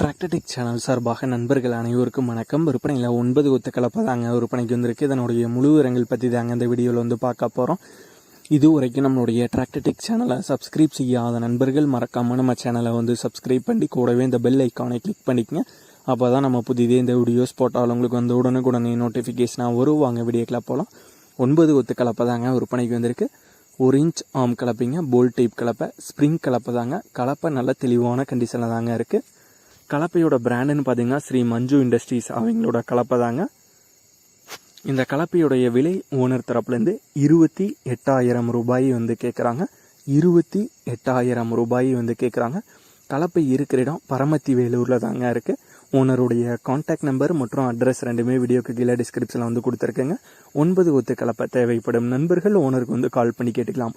டிராக்டடிக் channel சார்பாக நண்பர்கள் அனைவருக்கும் வணக்கம். விற்பனையில் ஒன்பது ஒத்த கலப்பை தாங்க விற்பனைக்கு வந்திருக்கு. இதனுடைய முழு விவரங்கள் பற்றி தாங்க இந்த வீடியோவில் வந்து பார்க்க போகிறோம் இது வரைக்கும் நம்மளுடைய டிராக்டடிக் சேனலை சப்ஸ்கிரைப் செய்யாத நண்பர்கள் மறக்காமல் நம்ம சேனலை வந்து சப்ஸ்கிரைப் பண்ணி கூடவே இந்த பெல் ஐக்கானை கிளிக் பண்ணிக்கங்க. அப்போ தான் நம்ம புதிதே இந்த வீடியோஸ் போட்டால் உங்களுக்கு வந்து உடனுக்குடனே நோட்டிஃபிகேஷனாக வரும். வாங்க வீடியோக்கில் போகலாம் ஒன்பது ஒத்து கலப்பை தாங்க விற்பனைக்கு வந்திருக்கு. ஒரு இன்ச் ஆம் கலப்பைங்க போல் டைப் கலப்பை ஸ்ப்ரிங் கலப்பை தாங்க. கலப்பை நல்ல தெளிவான கண்டிஷனில் தாங்க இருக்குது கலப்பையோட பிராண்டுன்னு பார்த்தீங்கன்னா ஸ்ரீ மஞ்சு இண்டஸ்ட்ரீஸ் அவங்களோட கலப்பை தாங்க. இந்த கலப்பையுடைய விலை ஓனர் தரப்புலேருந்து இருபத்தி எட்டாயிரம் ரூபாய் வந்து கேட்குறாங்க இருபத்தி எட்டாயிரம் ரூபாய் வந்து கேட்குறாங்க கலப்பை இருக்கிற இடம் பரமத்தி வேலூரில் தாங்க இருக்குது ஓனருடைய காண்டாக்ட் நம்பர் மற்றும் அட்ரஸ் ரெண்டுமே வீடியோக்கு கீழே டிஸ்கிரிப்ஷனில் வந்து கொடுத்துருக்கேங்க. ஒன்பது ஒத்து கலப்பை தேவைப்படும் நண்பர்கள் ஓனருக்கு வந்து கால் பண்ணி கேட்டுக்கலாம்.